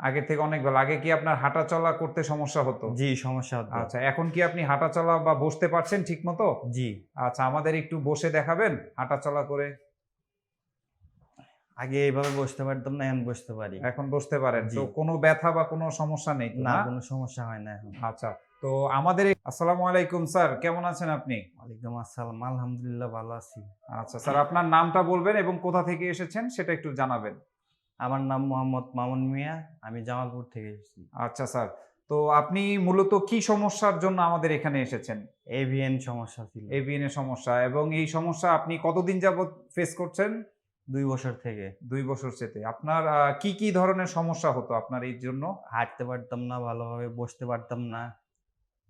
আগের থেকে অনেক ভালো। আগে কি আপনার হাঁটা চলা করতে সমস্যা হতো? জি সমস্যা হতো। আচ্ছা এখন কি আপনি হাঁটা চলা বা বসতে পারছেন ঠিক মতো জি। আচ্ছা আমাদের একটু বসে দেখাবেন হাঁটা চলা করে। আগে এইভাবে বসতে পারতাম না এখন বসতে পারি। এখন বসতে পারেন। তো কোনো ব্যথা বা কোনো সমস্যা নেই না না? কোনো সমস্যা হয় না এখন। আচ্ছা তো আমাদের আসসালামু আলাইকুম স্যার কেমন আছেন আপনি? ওয়ালাইকুম আসসালাম আলহামদুলিল্লাহ ভালো আছি। আচ্ছা স্যার আপনার নামটা বলবেন এবং কোথা থেকে এসেছেন সেটা একটু জানাবেন। আমার নাম মোহাম্মদ মামুন মিয়া আমি জামালপুর থেকে এসেছি। আচ্ছা স্যার তো আপনি মূলত কি সমস্যার জন্য আমাদের এখানে এসেছেন? এভিএন সমস্যা ছিল। এভিএন এর সমস্যা এবং এই সমস্যা আপনি কতদিন যাবত ফেস করছেন? দুই বছর থেকে। দুই বছর সেতে আপনার আহ, কি কি ধরনের সমস্যা হতো আপনার এই জন্য? হাঁটতে পারতাম না ভালোভাবে বসতে পারতাম না।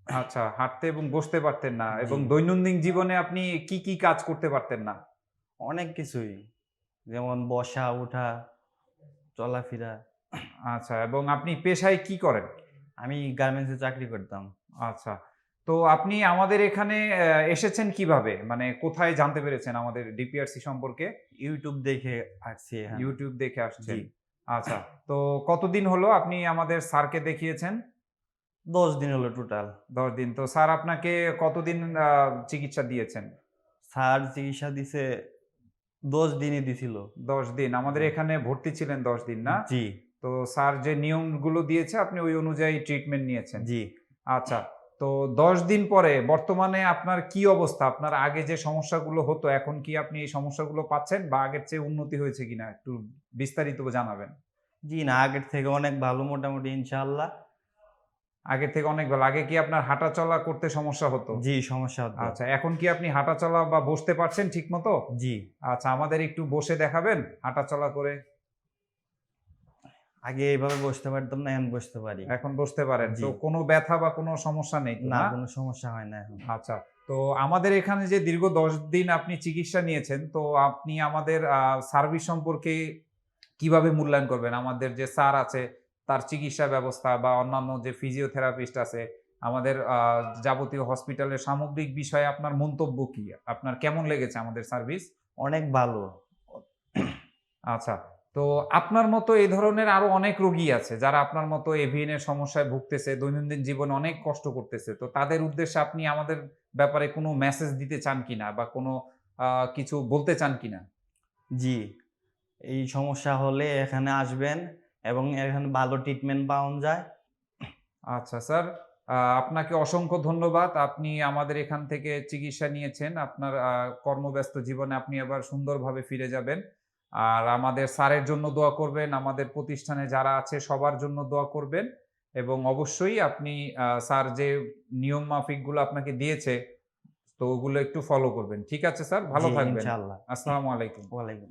আচ্ছা হাঁটতে এবং বসতে পারতেন না এবং দৈনন্দিন জীবনে আপনি কি কি কাজ করতে পারতেন না? অনেক কিছুই যেমন বসা ওঠা চলাফেরা। আচ্ছা এবং আপনি পেশায় কি করেন? আমি গার্মেন্টসে চাকরি করতাম। আচ্ছা তো আপনি আমাদের এখানে এসেছেন কীভাবে? মানে কোথায় জানতে পেরেছেন আমাদের ডিপিআরসি সম্পর্কে? ইউটিউব দেখে আসছি এখানে। ইউটিউব দেখে আসছেন? জি। আচ্ছা তো কতদিন হলো আপনি আমাদের স্যারকে দেখিয়েছেন? দশ দিন হলো টোটাল দশ দিন তো স্যার আপনাকে কতদিন আহ, চিকিৎসা দিয়েছেন? স্যার চিকিৎসা দিছে দশ দিনই দিছিল। দশ দিন আমাদের এখানে ভর্তি ছিলেন দশ দিন না? জি। তো স্যার যে নিয়মগুলো দিয়েছে আপনি ওই অনুযায়ী ট্রিটমেন্ট নিয়েছেন। জি। আচ্ছা তো দশ দিন পরে বর্তমানে আপনার কি অবস্থা? আপনার আগে যে সমস্যাগুলো হতো এখন কি আপনি এই সমস্যাগুলো পাচ্ছেন বা আগের চেয়ে উন্নতি হয়েছে কিনা? একটু বিস্তারিত জানাবেন। জি না আগের থেকে অনেক ভালো মোটামুটি ইনশাআল্লাহ। আগের থেকে অনেক ভালো। আগে কি আপনার হাঁটা চলা করতে সমস্যা হতো? জি সমস্যা হতো। আচ্ছা এখন কি আপনি হাঁটা চলা বা বসতে পারছেন ঠিক মতো জি। আচ্ছা আমাদের একটু বসে দেখাবেন হাঁটা চলা করে। আগে এইভাবে বসতে পারতাম না এখন বসতে পারি। এখন বসতে পারেন। তো কোনো ব্যথা বা কোনো সমস্যা নেই না না? কোনো সমস্যা হয় না এখন। আচ্ছা তো আমাদের এখানে যে দীর্ঘ দশ দিন আপনি চিকিৎসা নিয়েছেন তো আপনি আমাদের সার্ভিস সম্পর্কে কীভাবে মূল্যায়ন করবেন? আমাদের যে স্যার আছে তার চিকিৎসা ব্যবস্থা বা অন্যান্য যে ফিজিওথেরাপিস্ট আছে আমাদের যাবতীয় হসপিটালের সামগ্রিক বিষয়ে আপনার মন্তব্য কি? আপনার কেমন লেগেছে আমাদের সার্ভিস অনেক ভালো। আচ্ছা তো আপনার মতো এই ধরনের আরও অনেক রোগী আছে যারা আপনার মতো এভিএন এর সমস্যায় ভুগতেছে দৈনন্দিন জীবনে অনেক কষ্ট করতেছে তো তাদের উদ্দেশ্যে আপনি আমাদের ব্যাপারে কোনো মেসেজ দিতে চান কিনা বা কোনো কিছু বলতে চান কিনা? জি এই সমস্যা হলে এখানে আসবেন। এবং এখানে ভালো ট্রিটমেন্ট পাওয়া যায়। আচ্ছা স্যার আপনাকে অসংখ্য ধন্যবাদ। আপনি আমাদের এখান থেকে চিকিৎসা নিয়েছেন। আপনার কর্মব্যস্ত জীবনে আপনি আবার সুন্দরভাবে ফিরে যাবেন। আর আমাদের স্যারের জন্য দোয়া করবেন আমাদের প্রতিষ্ঠানে যারা আছে সবার জন্য দোয়া করবেন। এবং অবশ্যই আপনি স্যার যে নিয়ম মাফিকগুলো আপনাকে দিয়েছে তো ওগুলো একটু ফলো করবেন। ঠিক আছে স্যার? ভালো থাকবেন। আসসালামু আলাইকুম। ওয়ালাইকুম